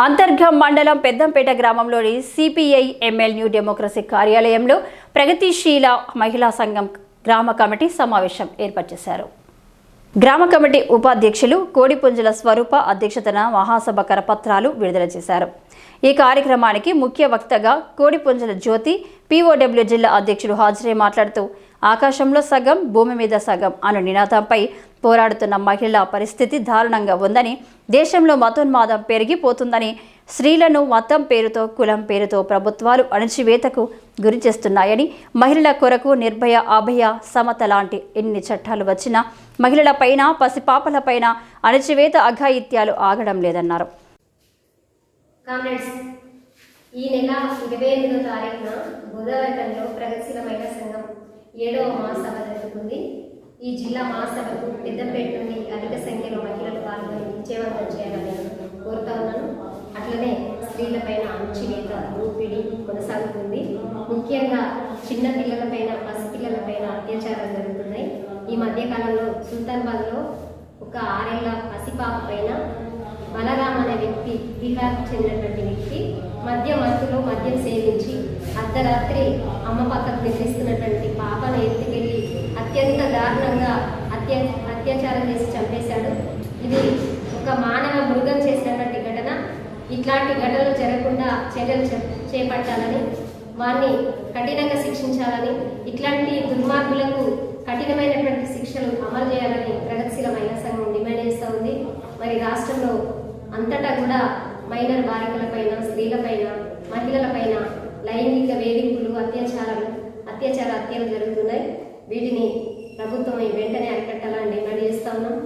అంతర్గం మండలం పెద్దంపేట గ్రామంలోని CPI ML new democracy కార్యాలయంలో ప్రగతిశీల మహిళా సంఘం గ్రామ కమిటీ సమావేశం ఏర్పాటు చేశారు. గ్రామ కమిటీ ఉపాధ్యక్షులు కోడిపుంజల స్వరూప అధ్యక్షతన మహాసభ కరపత్రాలు విడుదల చేశారు. ఈ కార్యక్రమానికి ముఖ్య వక్తగా కోడిపుంజల జ్యోతి పీఓడబ్ల్యూ జిల్లా అధ్యక్షుడు హాజరై మాట్లాడుతూ ఆకాశంలో సగం భూమి మీద సగం అను నినాదంపై పోరాడుతున్న మహిళల పరిస్థితి దారుణంగా ఉందని దేశంలో మతోన్మాదం పెరిగిపోతుందని స్త్రీలను మతం పేరుతో కులం పేరుతో ప్రభుత్వాలు అణచివేతకు గురి చేస్తున్నాయని మహిళల కొరకు నిర్భయ అభయ సమత లాంటి ఎన్ని చట్టాలు వచ్చినా మహిళలపైన పసిపాపలపైన అణచివేత అఘాయిత్యాలు ఆగడం లేదన్నారు. ఈ నెల ఇరవై ఎనిమిదో తారీఖున గోదావరిలో ప్రగతిశీల మహిళా సంఘం ఏడవ మహాసభ జరుగుతుంది. ఈ జిల్లా మహాసభకు పెద్దపేట నుండి అధిక సంఖ్యలో మహిళలు పాల్గొని విజయవంతం చేయాలని కోరుతా ఉన్నాను. అట్లనే స్త్రీలపైన అణచివేత ఊపిడి కొనసాగుతుంది. ముఖ్యంగా చిన్న పిల్లలపైన పసిపిల్లలపైన అత్యాచారాలు జరుగుతున్నాయి. ఈ మధ్యకాలంలో సుల్తాన్బాద్లో ఒక ఆరేళ్ళ పసిపాప పైన బలరామ్ అనే వ్యక్తి బీహార్ చెందినటువంటి వ్యక్తి మద్యం మత్తులో మద్యం సేవించి అర్ధరాత్రి అమ్మ పక్కకు నిద్రిస్తున్నటువంటి పాపను ఎత్తుకెళ్ళి అత్యంత దారుణంగా అత్య అత్యాచారం చేసి చంపేశాడు. ఇది ఒక మానవ మృగం చేసినటువంటి ఘటన. ఇట్లాంటి ఘటనలు జరగకుండా చర్యలు చే- చేపట్టాలని వారిని కఠినంగా శిక్షించాలని ఇట్లాంటి దుర్మార్గులకు కఠినమైనటువంటి శిక్షలు అమలు చేయాలని ప్రగతిశీల మహిళా సంఘం డిమాండ్ చేస్తూ ఉంది. మరి రాష్ట్రంలో అంతటా కూడా మైనర్ బాలికలపైన స్త్రీలపైన మహిళలపైన వేధింపులు అత్యాచారాలు అత్యాచార హత్యలు జరుగుతున్నాయి. వీటిని ప్రభుత్వం వెంటనే అరికట్టాలని డిమాండ్ చేస్తా ఉన్నాం.